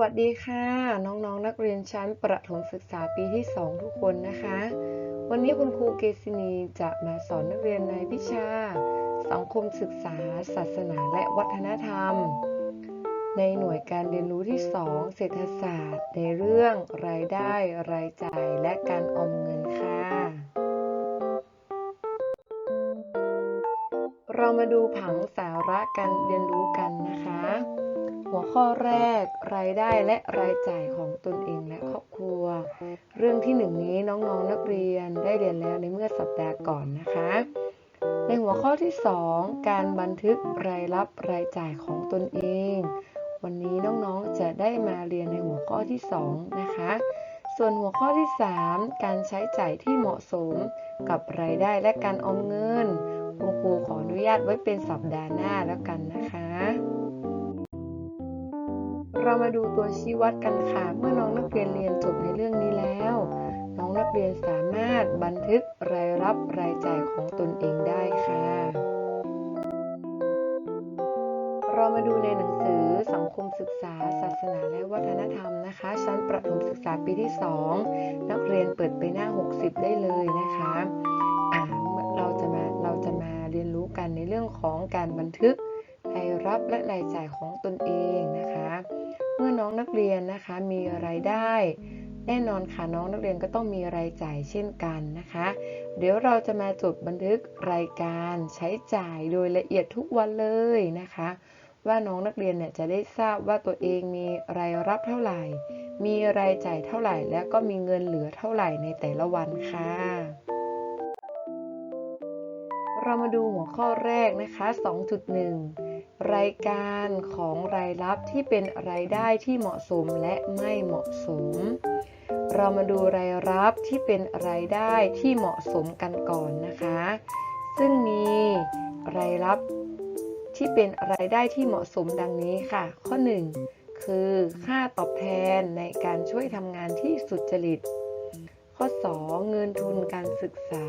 วัสดีค่ะ น้องๆนนักเรียนชั้นประถมศึกษาปีที่ 2 ทุกคนนะคะ วันนี้คุณครูเกษินีจะมาสอนนักเรียนในวิชา สังคมศึกษา ศาสนาและวัฒนธรรม ในหน่วยการเรียนรู้ที่ 2 เศรษฐศาสตร์ ในเรื่องรายได้ รายจ่ายและการออมเงินค่ะ เรามาดูผังสาระการเรียนรู้กันนะคะ หัวข้อแรกรายได้และรายจ่ายของตนเองและครอบครัว เรื่องที่หนึ่งนี้น้องๆนนักเรียนได้เรียนแล้วในเมื่อสัปดาห์ก่อนนะคะ ในหัวข้อที่ 2 การบันทึกรายรับรายจ่ายของตนเอง วันนี้น้องๆจะได้มาเรียนในหัวข้อที่ 2 นะคะ ส่วนหัวข้อที่ 3 การใช้จ่ายที่เหมาะสมกับรายได้และการออมเงินคุณครูขออนุญาตไว้เป็นสัปดาห์หน้าแล้วกันนะคะ เรามาดูตัวชี้วัดกันค่ะ เมื่อน้องนักเรียนเรียนจบในเรื่องนี้แล้ว น้องนักเรียนสามารถบันทึกรายรับรายจ่ายของตนเองได้ค่ะ เรามาดูในหนังสือสังคมศึกษา ศาสนาและวัฒนธรรมนะคะ ชั้นประถมศึกษาปีที่ 2 นักเรียนเปิดไปหน้า 60 ได้เลยนะคะอ่าเราจะมาเราจะมาเรียนรู้กันในเรื่องของการบันทึกรายรับและรายจ่ายของตนเองนะคะ มื่อน้องนักเรียนนะคะมีรายได้ แน่นอนค่ะน้องนักเรียนก็ต้องมีรายจ่ายเช่นกันนะคะ เดี๋ยวเราจะมาจดบันทึกรายการใช้จ่ายโดยละเอียดทุกวันเลยนะคะ ว่าน้องนักเรียนเนี่ยจะได้ทราบว่าตัวเองมีรายรับเท่าไหร่ มีรายจ่ายเท่าไหร่ แล้วก็มีเงินเหลือเท่าไหร่ในแต่ละวันค่ะเรามาดูหัวข้อแรกนะคะ 2.1 รายการของรายรับที่เป็นรายได้ที่เหมาะสมและไม่เหมาะสม เรามาดูรายรับที่เป็นรายได้ที่เหมาะสมกันก่อนนะคะ ซึ่งมีรายรับที่เป็นรายได้ที่เหมาะสมดังนี้ค่ะ ข้อ 1 คือค่าตอบแทนในการช่วยทำงานที่สุจริต ข้อ 2 เงินทุนการศึกษา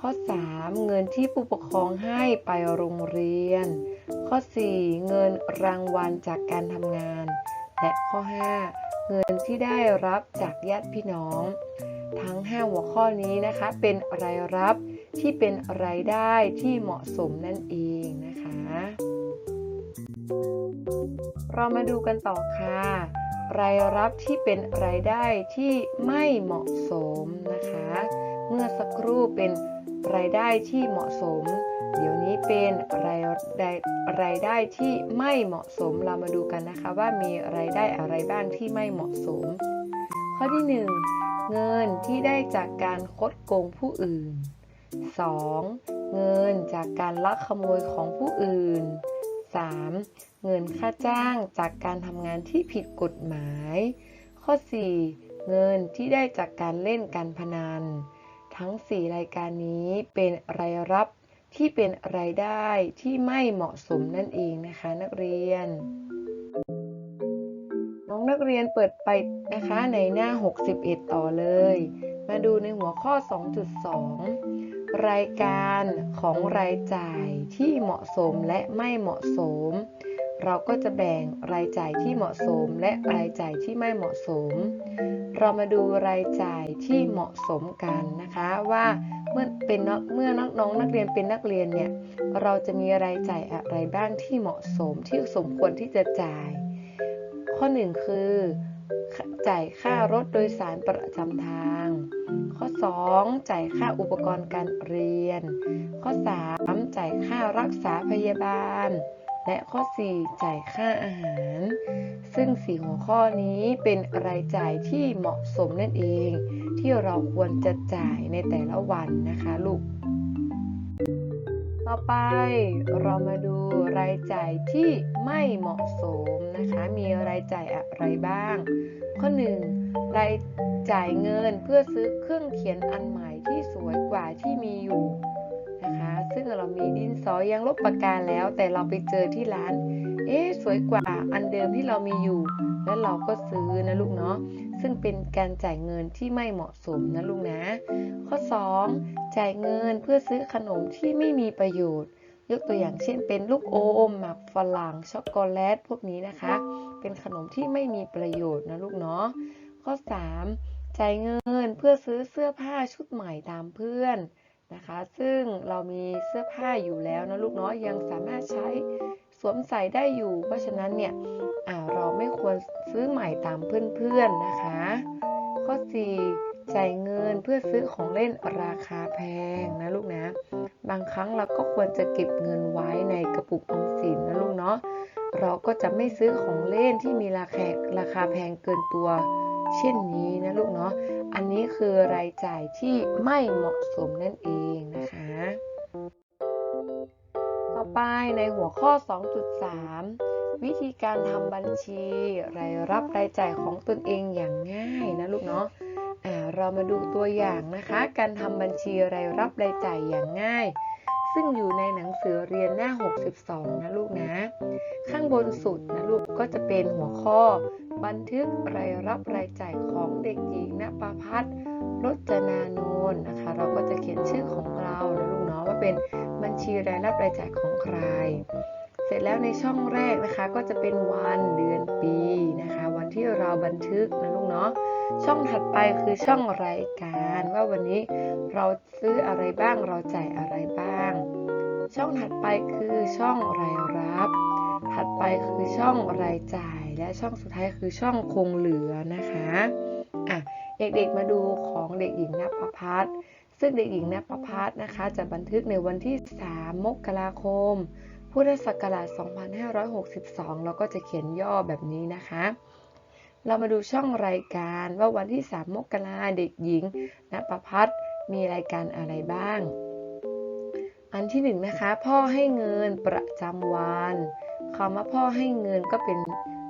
ข้อ 3 เงินที่ผู้ปกครองให้ไปโรงเรียน ข้อ 4 เงินรางวัลจากการทำงาน และข้อ 5 เงินที่ได้รับจากญาติพี่น้อง ทั้ง 5 หัวข้อนี้นะคะ เป็นรายรับที่เป็นรายได้ที่เหมาะสมนั่นเองนะคะ เรามาดูกันต่อค่ะ รายรับที่เป็นรายได้ที่ไม่เหมาะสมนะคะ เมื่อสักครู่เป็น รายได้ที่เหมาะสม เดี๋ยวนี้เป็นรายได้รายได้ที่ไม่เหมาะสมเรามาดูกันนะคะว่ามีรายได้อะไรบ้างที่ไม่เหมาะสม ข้อที่ 1 เงินที่ได้จากการคดโกงผู้อื่น 2. เงินจากการลักขโมยของผู้อื่น 3. เงินค่าจ้างจากการทำงานที่ผิดกฎหมาย ข้อ 4. เงินที่ได้จากการเล่นการพนัน ทั้ง 4 รายการนี้เป็นรายรับที่เป็นรายได้ที่ไม่เหมาะสมนั่นเองนะคะ นักเรียน น้องนักเรียนเปิดไปนะคะในหน้า 61 ต่อเลย มาดูในหัวข้อ 2.2 รายการของรายจ่ายที่เหมาะสมและไม่เหมาะสม เราก็จะแบ่งรายจ่ายที่เหมาะสมและรายจ่ายที่ไม่เหมาะสม เรามาดูรายจ่ายที่เหมาะสมกันนะคะว่าเมื่อเป็นเมื่อน้องนักเรียนเป็นนักเรียนเนี่ยเราจะมีรายจ่ายอะไรบ้างที่เหมาะสมที่สมควรที่จะจ่าย ข้อ1คือจ่ายค่ารถโดยสารประจำทาง ข้อ 2 จ่ายค่าอุปกรณ์การเรียน ข้อ 3 จ่ายค่ารักษาพยาบาล และข้อ 4 จ่ายค่าอาหาร ซึ่งสี่หัวข้อนี้เป็นรายจ่ายที่เหมาะสมนั่นเอง ที่เราควรจะจ่ายในแต่ละวันนะคะลูก ต่อไปเรามาดูรายจ่ายที่ไม่เหมาะสมนะคะ มีรายจ่ายอะไรบ้าง ข้อ 1 รายจ่ายเงินเพื่อซื้อเครื่องเขียนอันใหม่ที่สวยกว่าที่มีอยู่ ซึ่งเรามีดินสอยังลบปากกาแล้ว แต่เราไปเจอที่ร้าน เอ๊ะสวยกว่าอันเดิมที่เรามีอยู่ แล้วเราก็ซื้อนะลูกเนาะซึ่งเป็นการจ่ายเงินที่ไม่เหมาะสมนะลูกนะ ข้อ 2 จ่ายเงินเพื่อซื้อขนมที่ไม่มีประโยชน์ยกตัวอย่างเช่นเป็นลูกโอมหมักฝรั่งช็อกโกแลตพวกนี้นะคะ เป็นขนมที่ไม่มีประโยชน์นะลูกเนาะข้อ 3. จ่ายเงินเพื่อซื้อเสื้อผ้าชุดใหม่ตามเพื่อน นะคะ ซึ่งเรามีเสื้อผ้าอยู่แล้วนะลูกเนาะยังสามารถใช้สวมใส่ได้อยู่ เพราะฉะนั้นเนี่ยเราไม่ควรซื้อใหม่ตามเพื่อนๆนะคะ ข้อ 4. จ่ายเงินเพื่อซื้อของเล่นราคาแพงนะลูกนะ บางครั้งเราก็ควรจะเก็บเงินไว้ในกระปุกออมสินนะลูกเนาะเราก็จะไม่ซื้อของเล่นที่มีราคาราคาแพงเกินตัว เช่นนี้นะลูกเนาะ อันนี้คือรายจ่ายที่ไม่เหมาะสมนั่นเองนะคะ ต่อไปในหัวข้อ 2.3 วิธีการทำบัญชี รายรับรายจ่ายของตนเองอย่างง่ายนะลูกเนาะเรามาดูตัวอย่างนะคะ การทำบัญชีรายรับรายจ่ายอย่างง่าย ซึ่งอยู่ในหนังสือเรียนหน้า 62 นะลูกนะ ข้างบนสุดนะลูกก็จะเป็นหัวข้อ บันทึกรายรับรายจ่ายของเด็กหญิงณปาพัฒรจนาโนนนะคะ เราก็จะเขียนชื่อของเรานะลูกเนาะว่าเป็นบัญชีรายรับรายจ่ายของใคร เสร็จแล้วในช่องแรกนะคะ ก็จะเป็นวันเดือนปีนะคะ วันที่เราบันทึกนะลูกเนาะช่องถัดไปคือช่องรายการ ว่าวันนี้เราซื้ออะไรบ้างเราจ่ายอะไรบ้าง ช่องถัดไปคือช่องรายรับ ถัดไปคือช่องรายจ่าย และช่องสุดท้ายคือช่องคงเหลือนะคะอะเด็กๆมาดูของเด็กหญิงนภพัฒน์ซึ่งเด็กหญิงนภพัฒน์นะคะ จะบันทึกในวันที่ 3 มกราคม พุทธศักราช 2562เราก็จะเขียนย่อแบบนี้นะคะ เรามาดูช่องรายการว่าวันที่ 3 มกราเด็กหญิงณประพัฒน์มีรายการอะไรบ้าง อันที่หนึ่งนะคะ พ่อให้เงินประจำวันคำว่าพ่อให้เงินก็เป็น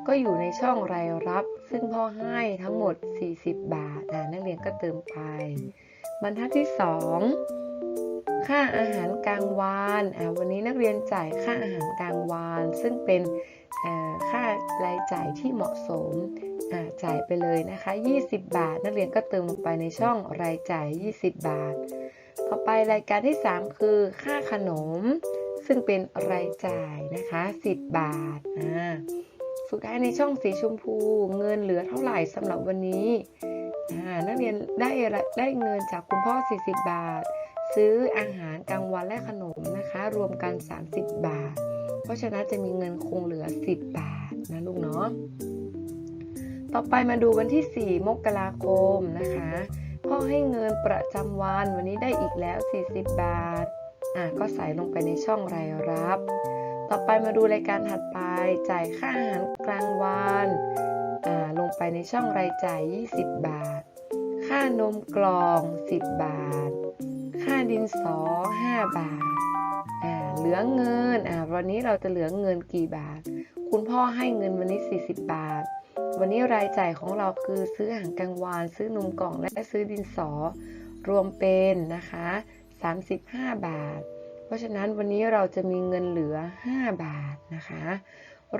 ก็อยู่ในช่องรายรับ ซึ่งพ่อให้ทั้งหมด 40 บาทอ่านักเรียนก็เติมไป บรรทัดที่ 2 ค่าอาหารกลางวันอ่าวันนี้นักเรียนจ่ายค่าอาหารกลางวันซึ่งเป็นค่ารายจ่ายที่เหมาะสมจ่ายไปเลยนะคะ 20 บาท นักเรียนก็เติมลงไปในช่องรายจ่าย 20 บาท ต่อไปรายการที่ 3 คือค่าขนม ซึ่งเป็นรายจ่ายนะคะ 10 บาทสุดท้ายในช่องสีชมพู เงินเหลือเท่าไหร่สำหรับวันนี้นักเรียนได้ได้เงินจากคุณพ่อ 40 บาท ซื้ออาหารกลางวันและขนมนะคะ รวมกัน 30 บาท เพราะฉะนั้นจะมีเงินคงเหลือ 10 บาทนะลูกเนาะต่อไปมาดูวันที่ 4 มกราคมนะคะ พ่อให้เงินประจำวันวันนี้ได้อีกแล้ว 40 บาท อะก็ใส่ลงไปในช่องรายรับ ต่อไปมาดูรายการถัดไป จ่ายค่าอาหารกลางวันอ่าลงไปในช่องรายจ่าย 20 บาท ค่านมกล่อง 10 บาท ค่าดินสอ 5 บาทอ่าเหลือเงินอ่าวันนี้เราจะเหลือเงินกี่บาท คุณพ่อให้เงินวันนี้ 40 บาท วันนี้รายจ่ายของเราคือซื้ออาหารกลางวันซื้อนมกล่องและซื้อดินสอ รวมเป็นนะคะ 35 บาท เพราะฉะนั้นวันนี้เราจะมีเงินเหลือ 5 บาทนะคะ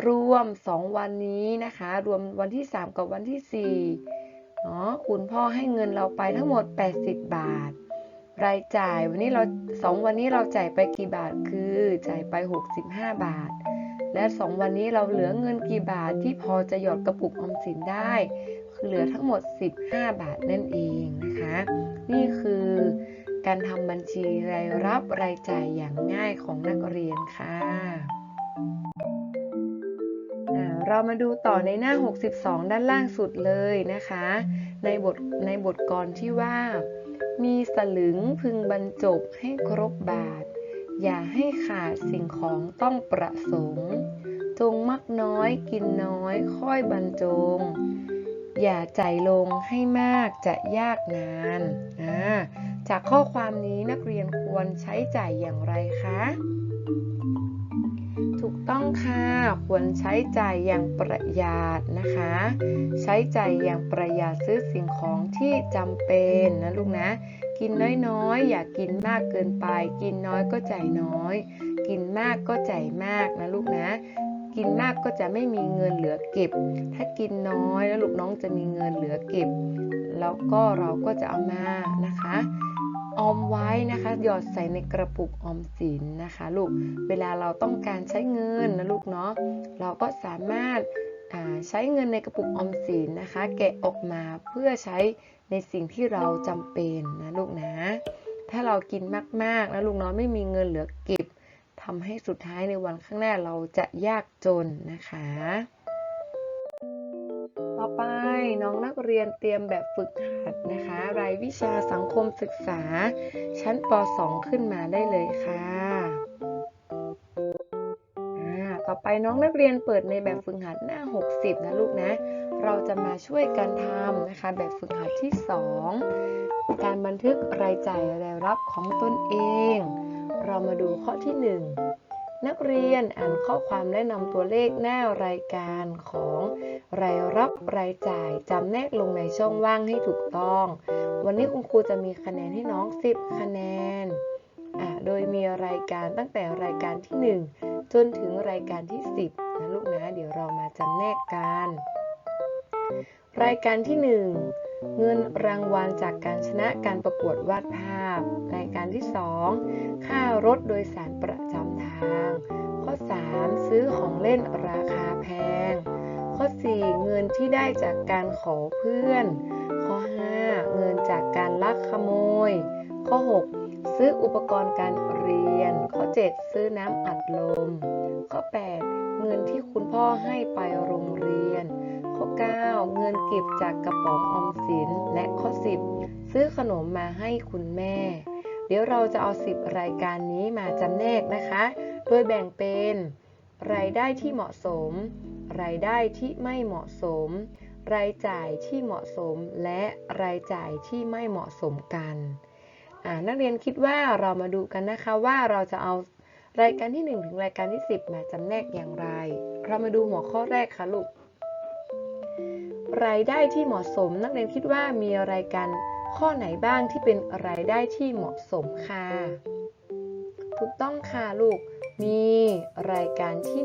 รวม 2 วันนี้นะคะ รวมวันที่ 3 กับวันที่4เนาะคุณพ่อให้เงินเราไปทั้งหมด 80 บาท รายจ่ายวันนี้เรา 2 วันนี้เราจ่ายไปกี่บาทคือจ่ายไป 65 บาท และ2วันนี้เราเหลือเงินกี่บาทที่พอจะหยอดกระปุกออมสินได้ คือเหลือทั้งหมด 15 บาทนั่นเองนะคะ นี่คือการทำบัญชีรายรับรายจ่ายอย่างง่ายของนักเรียนค่ะเรามาดูต่อในหน้า 62 ด้านล่างสุดเลยนะคะ ในบทในบทกรที่ว่า มีสลึงพึงบรรจบให้ครบบาท อย่าให้ขาดสิ่งของต้องประสงค์ จงมักน้อยกินน้อยค่อยบรรจง อย่าใจลงให้มากจะยากนานอ่าจากข้อความนี้นักเรียนควรใช้จ่ายอย่างไรคะ ถูกต้องค่ะ ควรใช้จ่ายอย่างประหยัดนะคะ ใช้จ่ายอย่างประหยัดซื้อสิ่งของที่จำเป็นนะลูกนะ กินน้อยๆ อย่ากกินมากเกินไป กินน้อยก็จ่ายน้อย กินมากก็จ่ายมากนะลูกนะ กินมากก็จะไม่มีเงินเหลือเก็บ ถ้ากินน้อยแล้วลูกน้องจะมีเงินเหลือเก็บ แล้วก็เราก็จะเอามานะคะออมไว้นะคะ หยอดใส่ในกระปุกออมสินนะคะลูก เวลาเราต้องการใช้เงินนะลูกเนาะ เราก็สามารถใช้เงินในกระปุกออมสินนะคะ แกะออกมาเพื่อใช้ ในสิ่งที่เราจำเป็นนะลูกนะ ถ้าเรากินมากๆแล้วลูกน้อยไม่มีเงินเหลือเก็บทำให้สุดท้ายในวันข้างหน้าเราจะยากจนนะคะ ต่อไปน้องนักเรียนเตรียมแบบฝึกหัดนะคะ รายวิชาสังคมศึกษา ชั้นป .2 ขึ้นมาได้เลยค่ะต่อไปน้องนักเรียนเปิดในแบบฝึกหัดหน้า 60 นะลูกนะ เราจะมาช่วยกันทำนะคะ แบบฝึกหัดที่ 2 การบันทึกรายจ่ายรายรับของตนเอง เรามาดูข้อที่ 1 นักเรียนอ่านข้อความและนำตัวเลขหน้ารายการของรายรับรายจ่ายจำแนกลงในช่องว่างให้ถูกต้อง วันนี้คุณครูจะมีคะแนนให้น้อง 10 คะแนนโดยมีรายการตั้งแต่รายการที่ 1 จนถึงรายการที่ 10นะลูกนะ เดี๋ยวเรามาจำแนกกัน รายการที่ 1 เงินรางวัลจากการชนะการประกวดวาดภาพ รายการที่ 2 ค่ารถโดยสารประจำทาง ข้อ 3 ซื้อของเล่นราคาแพง ข้อ 4 เงินที่ได้จากการขอเพื่อน ข้อ 5 เงินจากการลักขโมย ข้อ 6 ซื้ออุปกรณ์การเรียน ข้อ 7 ซื้อน้ำอัดลม ข้อ 8 เงินที่คุณพ่อให้ไปโรงเรียน ข้อ 9 เงินเก็บจากกระป๋องออมสิน และข้อ 10 ซื้อขนมมาให้คุณแม่ เดี๋ยวเราจะเอา 10 รายการนี้มาจำแนกนะคะ โดยแบ่งเป็น รายได้ที่เหมาะสม รายได้ที่ไม่เหมาะสม รายจ่ายที่เหมาะสม และรายจ่ายที่ไม่เหมาะสมกันนักเรียนคิดว่าเรามาดูกันนะคะว่าเราจะเอารายการที่ 1 ถึงรายการที่ 10 มาจำแนกอย่างไร เรามาดูหัวข้อแรกค่ะลูก รายได้ที่เหมาะสม นักเรียนคิดว่ามีรายการข้อไหนบ้างที่เป็นรายได้ที่เหมาะสมค่ะ ถูกต้องค่ะลูก มีรายการที่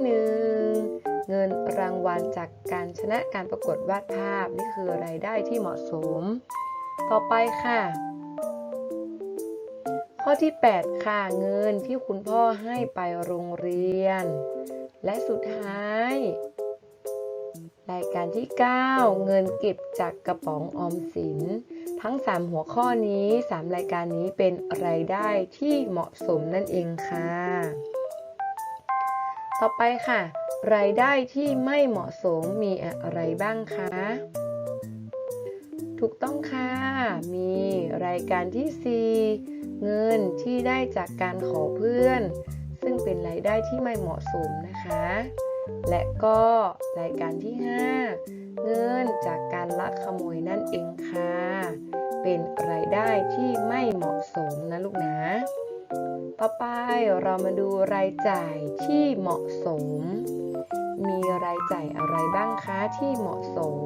1เงินรางวัลจากการชนะการประกวดวาดภาพนี่คือรายได้ที่เหมาะสม ต่อไปค่ะ ข้อที่ 8 ค่ะเงินที่คุณพ่อให้ไปโรงเรียน และสุดท้าย รายการที่ 9 เงินเก็บจากกระป๋องออมสิน ทั้ง 3 หัวข้อนี้ 3 รายการนี้เป็นรายได้ที่เหมาะสมนั่นเองค่ะ ต่อไปค่ะ รายได้ที่ไม่เหมาะสมมีอะไรบ้างคะถูกต้องค่ะ มีรายการที่ 4 เงินที่ได้จากการขอเพื่อน ซึ่งเป็นรายได้ที่ไม่เหมาะสมนะคะ และก็รายการที่ 5 เงินจากการลักขโมยนั่นเองค่ะ เป็นรายได้ที่ไม่เหมาะสมนะลูกนะต่อไปเรามาดูรายจ่ายที่เหมาะสม มีรายจ่ายอะไรบ้างคะที่เหมาะสม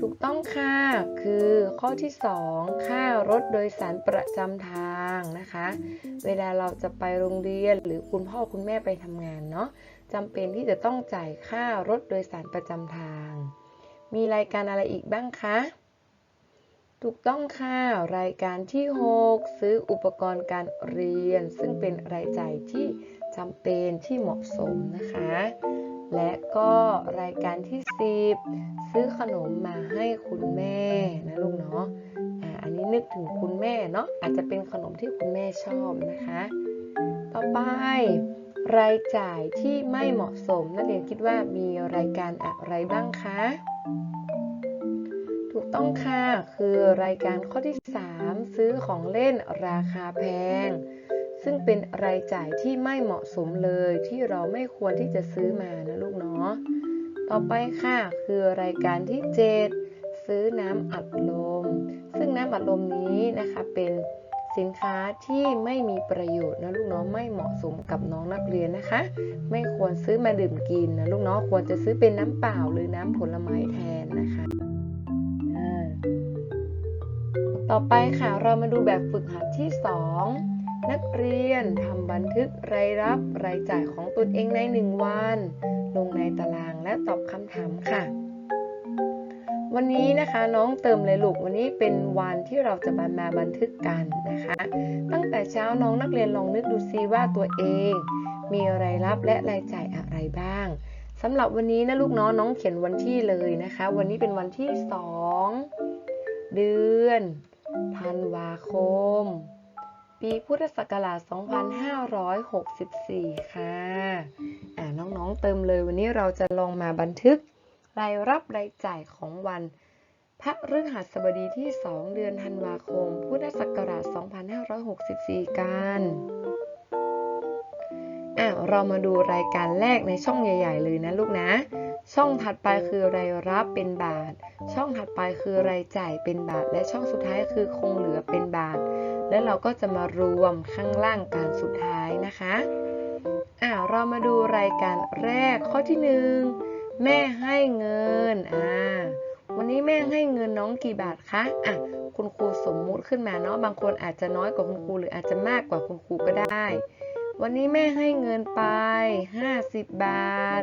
ถูกต้องค่ะ คือข้อที่ 2 ค่ารถโดยสารประจำทางนะคะ เวลาเราจะไปโรงเรียนหรือคุณพ่อคุณแม่ไปทำงานเนาะจำเป็นที่จะต้องจ่ายค่ารถโดยสารประจำทาง มีรายการอะไรอีกบ้างคะ ถูกต้องค่ะ รายการที่ 6 ซื้ออุปกรณ์การเรียน ซึ่งเป็นรายจ่ายที่จำเป็นที่เหมาะสมนะคะ และก็รายการที่ 10 ซื้อขนมมาให้คุณแม่นะลูกเนาะอ่าอันนี้นึกถึงคุณแม่เนาะอาจจะเป็นขนมที่คุณแม่ชอบนะคะ ต่อไป รายจ่ายที่ไม่เหมาะสมนักเรียนคิดว่ามีรายการอะไรบ้างคะถูกต้องค่ะ คือรายการข้อที่ 3 ซื้อของเล่นราคาแพง ซึ่งเป็นรายจ่ายที่ไม่เหมาะสมเลยที่เราไม่ควรที่จะซื้อมานะลูกเนาะต่อไปค่ะคือรายการที่ 7 ซื้อน้ำอัดลม ซึ่งน้ำอัดลมนี้นะคะเป็นสินค้าที่ไม่มีประโยชน์นะลูกเนาะไม่เหมาะสมกับน้องนักเรียนนะคะ ไม่ควรซื้อมาดื่มกินนะลูกเนาะควรจะซื้อเป็นน้ำเปล่าหรือน้ำผลไม้แทนนะคะต่อไปค่ะเรามาดูแบบฝึกหัดที่ 2 นักเรียนทำบันทึกรายรับรายจ่ายของตนเองในหนึ่งวัน ลงในตารางและตอบคำถามค่ะ วันนี้นะคะน้องเติมเลยลูกวันนี้เป็นวันที่เราจะมามาบันทึกกันนะคะ ตั้งแต่เช้าน้องนักเรียนลองนึกดูซิว่าตัวเอง มีรายรับและรายจ่ายอะไรบ้างสำหรับวันนี้นะลูกน้องน้องเขียนวันที่เลยนะคะ วันนี้เป็นวันที่ 2 เดือนธันวาคม ปีพุทธศักราช 2564 ค่ะ อ่าน้องๆเติมเลยวันนี้เราจะลองมาบันทึกรายรับรายจ่ายของวันพระฤหัสบดีที่ 2 เดือนธันวาคม พุทธศักราช 2564 กันอะเรามาดูรายการแรกในช่องใหญ่ ๆ เลยนะลูกนะ ช่องถัดไปคือรายรับเป็นบาท ช่องถัดไปคือรายจ่ายเป็นบาท และช่องสุดท้ายคือคงเหลือเป็นบาท แล้วเราก็จะมารวมข้างล่างการสุดท้ายนะคะอะเรามาดูรายการแรกข้อที่หนึ่งแม่ให้เงินอ่าวันนี้แม่ให้เงินน้องกี่บาทคะอะคุณครูสมมุติขึ้นมาเนาะบางคนอาจจะน้อยกว่าคุณครูหรืออาจจะมากกว่าคุณครูก็ได้ วันนี้แม่ให้เงินไป 50 บาท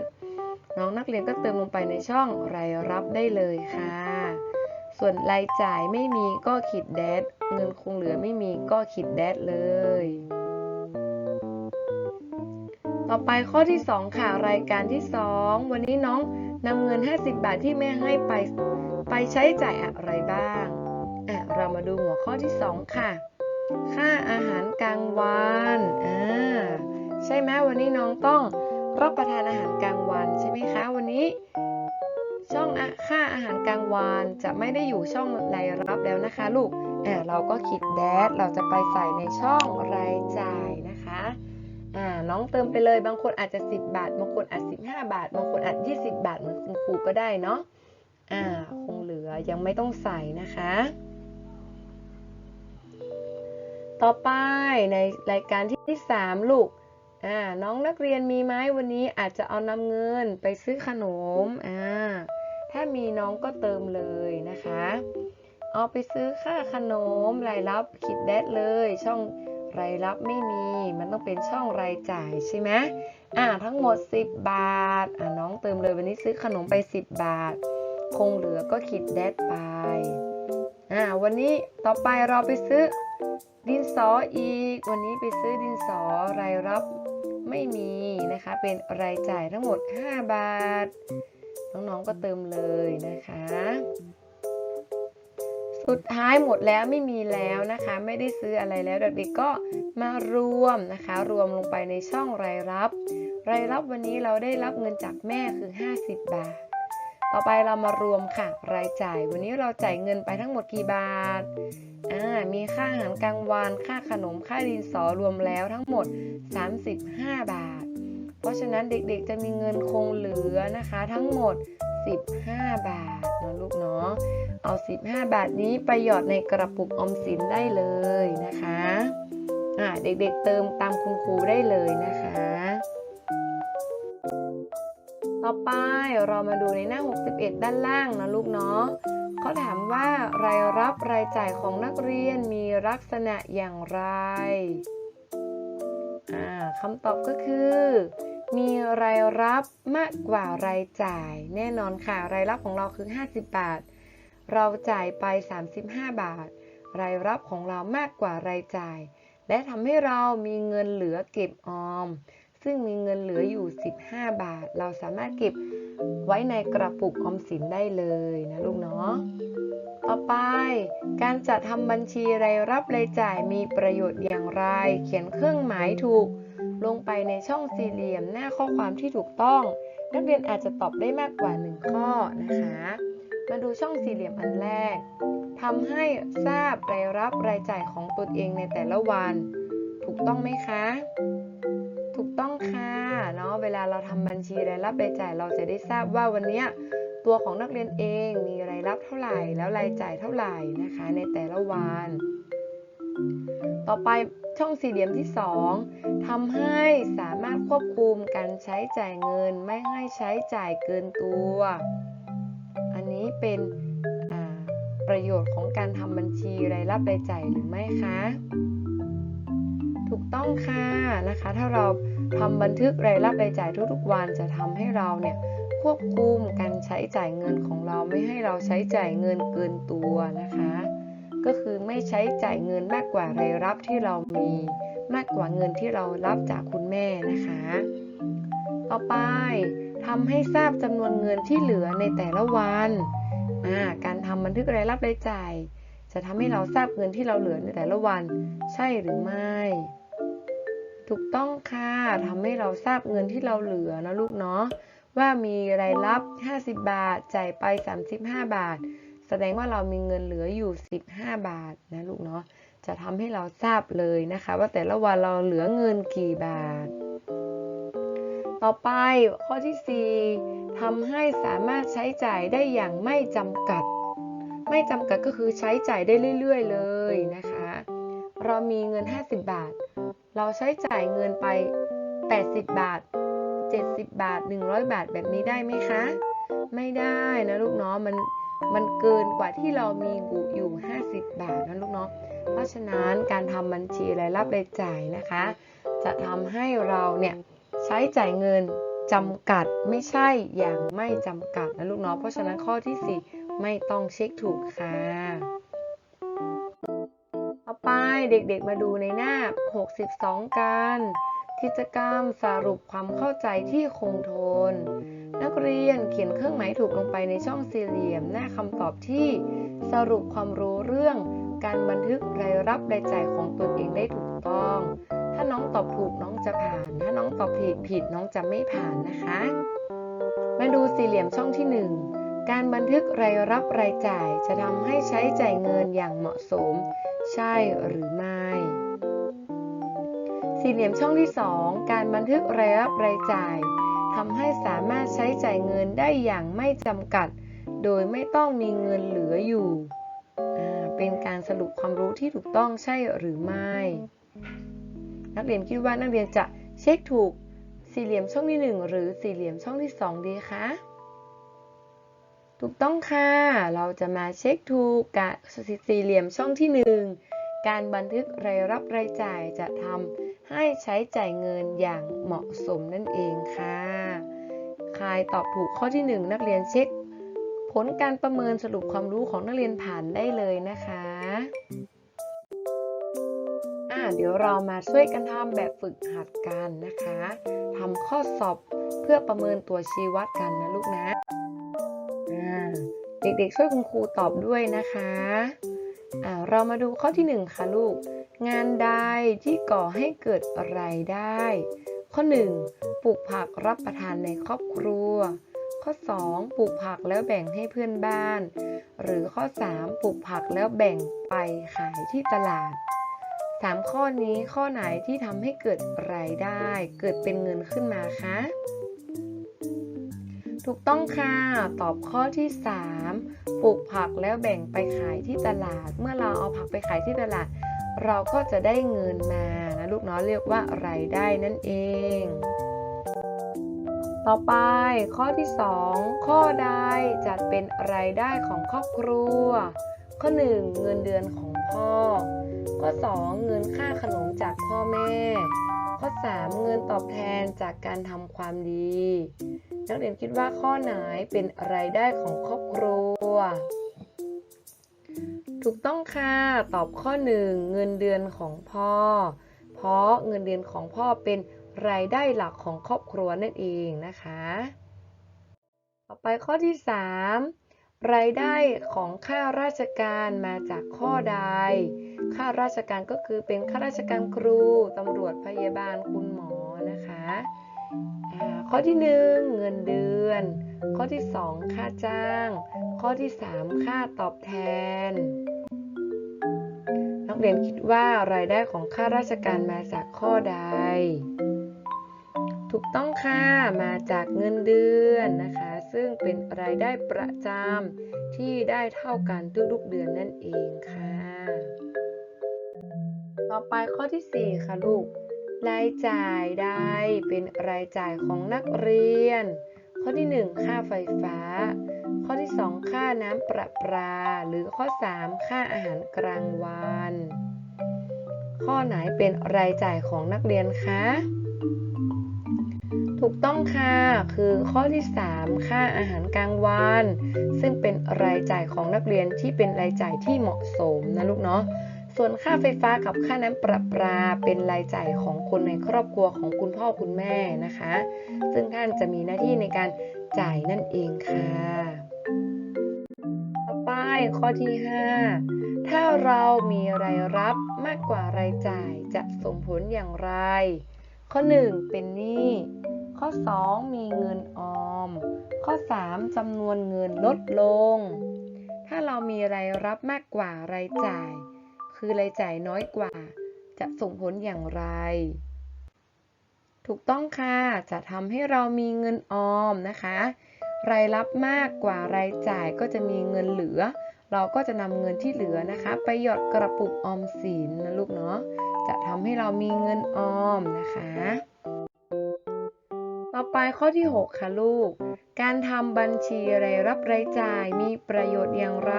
น้องนักเรียนก็เติมลงไปในช่องรายรับได้เลยค่ะ ส่วนรายจ่ายไม่มีก็ขีดแดดเงินคงเหลือไม่มีก็ขีดแดดเลย ต่อไปข้อที่ 2 ค่ะรายการที่ 2 วันนี้น้องนำเงิน 50 บาทที่แม่ให้ไปไปใช้จ่ายอะไรบ้างอะเรามาดูหัวข้อที่ 2 ค่ะ ค่าอาหารกลางวันอ่าใช่ไหมวันนี้น้องต้องรับประทานอาหารกลางวัน ใช่ไหมคะ วันนี้ ช่องค่าอาหารกลางวันจะไม่ได้อยู่ช่องรายรับแล้วนะคะ ลูกอ่าเราก็ขีดแดดเราจะไปใส่ในช่องรายจ่ายนะคะอ่าน้องเติมไปเลยบางคนอาจจะ 10 บาท บางคนอาจ 15 บาท บางคนอาจ 20 บาทเหมือนคุณครูก็ได้เนาะอ่าคงเหลือยังไม่ต้องใส่นะคะ ต่อไปในรายการที่ 3 ลูก อ่าน้องนักเรียนมีไหมวันนี้อาจจะเอานำเงินไปซื้อขนมอ่าถ้ามีน้องก็เติมเลยนะคะ เอาไปซื้อค่าขนมรายรับคิดแดดเลย ช่องรายรับไม่มี มันต้องเป็นช่องรายจ่ายใช่ไหมอ่าทั้งหมด 10 บาทอ่าน้องเติมเลยวันนี้ซื้อขนมไป 10 บาท คงเหลือก็คิดแดดไปอ่าวันนี้ต่อไปเราไปซื้อดินสออีก วันนี้ไปซื้อดินสอรายรับ ไม่มีนะคะ เป็นรายจ่ายทั้งหมด 5 บาท น้องๆก็เติมเลยนะคะ สุดท้ายหมดแล้วไม่มีแล้วนะคะ ไม่ได้ซื้ออะไรแล้วเด็กๆก็มารวมนะคะ รวมลงไปในช่องรายรับ รายรับวันนี้เราได้รับเงินจากแม่คือ 50 บาท ต่อไปเรามารวมค่ะ รายจ่าย วันนี้เราจ่ายเงินไปทั้งหมดกี่บาท มีค่าอาหารกลางวันค่าขนมค่าดินสอรวมแล้วทั้งหมด 35 บาท เพราะฉะนั้นเด็กๆจะมีเงินคงเหลือนะคะ ทั้งหมด 15 บาทนะลูกเนาะเอา 15 บาทนี้ไปหยอดในกระปุกออมสินได้เลยนะคะอ่าเด็กๆเติมตามคุณครูได้เลยนะคะ ต่อไปเรามาดูในหน้า 61 ด้านล่างนะลูกเนาะ เขาถามว่ารายรับรายจ่ายของนักเรียนมีลักษณะอย่างไรคำตอบก็คือ มีรายรับมากกว่ารายจ่าย แน่นอนค่ะ รายรับของเราคือ 50 บาท เราจ่ายไป 35 บาท รายรับของเรามากกว่ารายจ่าย และทำให้เรามีเงินเหลือเก็บออม ซึ่งมีเงินเหลืออยู่ 15 บาท เราสามารถเก็บไว้ในกระปุกออมสินได้เลยนะลูกเนาะต่อไป การจัดทำบัญชีรายรับรายจ่ายมีประโยชน์อย่างไร เขียนเครื่องหมายถูก ลงไปในช่องสี่เหลี่ยมหน้าข้อความที่ถูกต้อง นักเรียนอาจจะตอบได้มากกว่า 1 ข้อนะคะ มาดูช่องสี่เหลี่ยมอันแรกทำให้ทราบรายรับรายจ่ายของตนเองในแต่ละวัน ถูกต้องไหมคะ ถูกต้องค่ะเนาะเวลาเราทำบัญชีรายรับรายจ่ายเราจะได้ทราบว่าวันเนี้ยตัวของนักเรียนเองมีรายรับเท่าไหร่ แล้วรายจ่ายเท่าไหร่นะคะ ในแต่ละวัน ต่อไปช่องสี่เหลี่ยมที่ 2ทำให้สามารถควบคุมการใช้จ่ายเงินไม่ให้ใช้จ่ายเกินตัว อันนี้เป็นอ่าประโยชน์ของการทำบัญชีรายรับรายจ่ายหรือไม่คะ ถูกต้องค่ะนะคะ ถ้าเราทำบันทึกรายรับรายจ่ายทุกๆวันจะทำให้เราเนี่ยควบคุมการใช้จ่ายเงินของเราไม่ให้เราใช้จ่ายเงินเกินตัวนะคะ ก็คือไม่ใช้จ่ายเงินมากกว่ารายรับที่เรามีมากกว่าเงินที่เรารับจากคุณแม่นะคะ ต่อไปทำให้ทราบจำนวนเงินที่เหลือในแต่ละวันการทำบันทึกรายรับรายจ่าย จะทำให้เราทราบเงินที่เราเหลือในแต่ละวัน ใช่หรือไม่ ถูกต้องค่ะทำให้เราทราบเงินที่เราเหลือนะลูกเนาะว่ามีรายรับ 50 บาท จ่ายไป 35 บาท แสดงว่าเรามีเงินเหลืออยู่ 15 บาทนะลูกเนาะจะทำให้เราทราบเลยนะคะ ว่าแต่ละวันเราเหลือเงินกี่บาท ต่อไปข้อที่ 4ทำให้สามารถใช้จ่ายได้อย่างไม่จำกัด ไม่จำกัดก็คือใช้จ่ายได้เรื่อย ๆ เลยนะคะ เรามีเงิน 50 บาท เราใช้จ่ายเงินไป 80 บาท 70 บาท 100 บาทแบบนี้ได้ไหมคะ ไม่ได้นะลูกเนาะมันมันเกินกว่าที่เรามีอยู่ 50 บาทนะลูกเนาะเพราะฉะนั้นการทำบัญชีรายรับรายจ่ายนะคะ จะทำให้เราเนี่ยใช้จ่ายเงินจำกัดไม่ใช่อย่างไม่จำกัดนะลูกเนาะเพราะฉะนั้นข้อที่ 4 ไม่ต้องเช็คถูกค่ะต่อ ไปเด็กๆมาดูในหน้า 62 กัน กิจกรรมสรุปความเข้าใจที่คงทน นักเรียนเขียนเครื่องหมายถูกลงไปในช่องสี่เหลี่ยม หน้าคำตอบที่ สรุปความรู้เรื่อง การบันทึกรายรับรายจ่ายของตนเองได้ถูกต้อง ถ้าน้องตอบถูกน้องจะผ่าน ถ้าน้องตอบผิดผิดน้องจะไม่ผ่านนะคะ มาดูสี่เหลี่ยมช่องที่ 1การบันทึกรายรับรายจ่ายจะทำให้ใช้จ่ายเงินอย่างเหมาะสม ใช่หรือไม่ สี่เหลี่ยมช่องที่ 2 การบันทึกรายรับรายจ่ายทำให้สามารถใช้จ่ายเงินได้อย่างไม่จำกัด โดยไม่ต้องมีเงินเหลืออยู่ เป็นการสรุปความรู้ที่ถูกต้องใช่หรือไม่ นักเรียนคิดว่านักเรียนจะเช็คถูกสี่เหลี่ยมช่องที่ 1 หรือสี่เหลี่ยมช่องที่ 2 ดีคะ ถูกต้องค่ะ เราจะมาเช็คถูกกับสี่เหลี่ยมช่องที่ 1 การบันทึกรายรับรายจ่ายจะทำให้ใช้จ่ายเงินอย่างเหมาะสมนั่นเองค่ะ ใครตอบถูกข้อที่ 1 นักเรียนเช็ค ผลการประเมินสรุปความรู้ของนักเรียนผ่านได้เลยนะคะอ่าเดี๋ยวเรามาช่วยกันทำแบบฝึกหัดกันนะคะทำข้อสอบเพื่อประเมินตัวชี้วัดกันนะลูกนะ เด็กๆ ช่วยคุณครูตอบด้วยนะคะอ่าเรามาดูข้อที่ 1 ค่ะลูก งานใดที่ก่อให้เกิดรายได้ ข้อ 1. ปลูกผักรับประทานในครอบครัว ข้อ 2. ปลูกผักแล้วแบ่งให้เพื่อนบ้าน หรือข้อ 3. ปลูกผักแล้วแบ่งไปขายที่ตลาด 3 ข้อนี้ข้อไหนที่ทำให้เกิดรายได้ เกิดเป็นเงินขึ้นมาคะ ถูกต้องค่ะ ตอบข้อที่ 3 ปลูกผักแล้วแบ่งไปขายที่ตลาด เมื่อเราเอาผักไปขายที่ตลาด เราก็จะได้เงินมานะลูกเนาะเรียกว่ารายได้นั่นเอง ต่อไปข้อที่ 2 ข้อใดจัดเป็นรายได้ของครอบครัว ข้อ 1 เงินเดือนของพ่อ ข้อ 2 เงินค่าขนมจากพ่อแม่ ข้อ 3 เงินตอบแทนจากการทำความดี นักเรียนคิดว่าข้อไหนเป็นรายได้ของครอบครัว ถูกต้องค่ะตอบข้อ1เงินเดือนของพ่อ เพราะเงินเดือนของพ่อเป็นรายได้หลักของครอบครัวนั่นเองนะคะ ต่อไปข้อที่ 3 รายได้ของข้าราชการมาจากข้อใด ข้าราชการก็คือเป็นข้าราชการครู ตำรวจพยาบาลคุณหมอนะคะ ข้อที่ 1 เงินเดือน ข้อที่ 2 ค่าจ้าง ข้อที่ 3 ค่าตอบแทน นักเรียนคิดว่ารายได้ของข้าราชการมาจากข้อใด ถูกต้องค่ะมาจากเงินเดือนนะคะ ซึ่งเป็นรายได้ประจำที่ได้เท่ากันทุกๆเดือนนั่นเองค่ะ ต่อไปข้อที่ 4 ค่ะลูก รายจ่ายใดเป็นรายจ่ายของนักเรียน ข้อที่ 1 ค่าไฟฟ้า ข้อที่ 2 ค่าน้ำประปา หรือข้อ 3 ค่าอาหารกลางวัน ข้อไหนเป็นรายจ่ายของนักเรียนคะ ถูกต้องค่ะ คือข้อที่ 3 ค่าอาหารกลางวัน ซึ่งเป็นรายจ่ายของนักเรียนที่เป็นรายจ่ายที่เหมาะสมนะลูกเนาะ ส่วนค่าไฟฟ้ากับค่าน้ำประปาเป็นรายจ่ายของคนในครอบครัวของคุณพ่อคุณแม่นะคะ ซึ่งท่านจะมีหน้าที่ในการจ่ายนั่นเองค่ะต่อไปข้อที่ 5 ถ้าเรามีรายรับมากกว่ารายจ่ายจะส่งผลอย่างไร ข้อ 1 เป็นหนี้ข้อ 2 มีเงินออม ข้อ 3จำนวนเงินลดลง ถ้าเรามีรายรับมากกว่ารายจ่าย คือรายจ่ายน้อยกว่า จะส่งผลอย่างไร ถูกต้องค่ะ จะทำให้เรามีเงินออมนะคะ รายรับมากกว่ารายจ่ายก็จะมีเงินเหลือ เราก็จะนำเงินที่เหลือนะคะ ไปหยอดกระปุกออมสินนะลูกเนาะ จะทำให้เรามีเงินออมนะคะ ต่อไปข้อที่ 6 ค่ะลูก การทำบัญชีรายรับรายจ่ายมีประโยชน์อย่างไร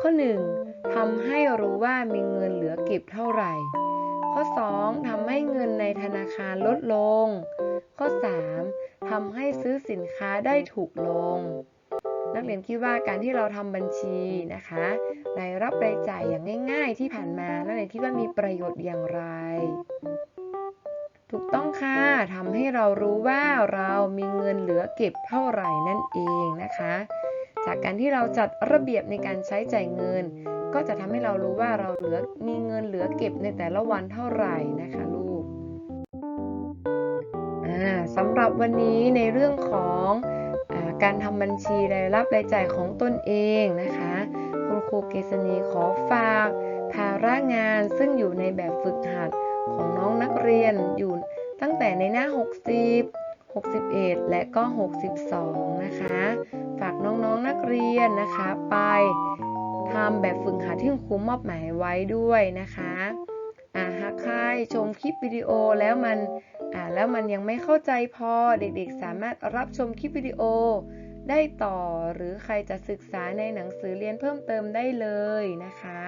ข้อ 1. ทำให้รู้ว่ามีเงินเหลือเก็บเท่าไหร่ ข้อ 2. ทำให้เงินในธนาคารลดลง ข้อ 3. ทำให้ซื้อสินค้าได้ถูกลง นักเรียนคิดว่าการที่เราทำบัญชีนะคะรายรับรายจ่ายอย่างง่าย ๆ ที่ผ่านมานักเรียนคิดว่ามีประโยชน์อย่างไรถูกต้องค่ะทำให้เรารู้ว่าเรามีเงินเหลือเก็บเท่าไหร่นั่นเองนะคะ จากการที่เราจัดระเบียบในการใช้จ่ายเงิน ก็จะทำให้เรารู้ว่าเราเหลือมีเงินเหลือเก็บในแต่ละวันเท่าไหร่นะคะลูกสำหรับวันนี้ในเรื่องของอการทำบัญชีรายรับรายจ่ายของตนเองนะคะ คุณครูเกษณีขอฝากภาระงานซึ่งอยู่ในแบบฝึกหัดของน้องนักเรียนอยู่ตั้งแต่ในหน้า 60 61 และก็ 62 นะคะ ฝากน้องๆนนักเรียนนะคะไป ทำแบบฝึกหัดที่คุณครูมอบหมายไว้ด้วยนะคะหากใครชมคลิปวิดีโอแล้วมันแล้วมันยังไม่เข้าใจพอเด็กๆ สามารถรับชมคลิปวิดีโอได้ต่อหรือใครจะศึกษาในหนังสือเรียนเพิ่มเติมได้เลยนะคะ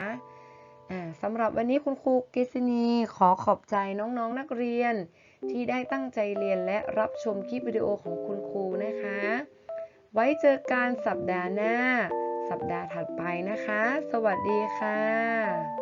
สำหรับวันนี้คุณครูเกษณีขอขอบใจน้องๆนนักเรียน ที่ได้ตั้งใจเรียนและรับชมคลิปวิดีโอของคุณครูนะคะ ไว้เจอกันสัปดาห์หน้า สัปดาห์ถัดไปนะคะ สวัสดีค่ะ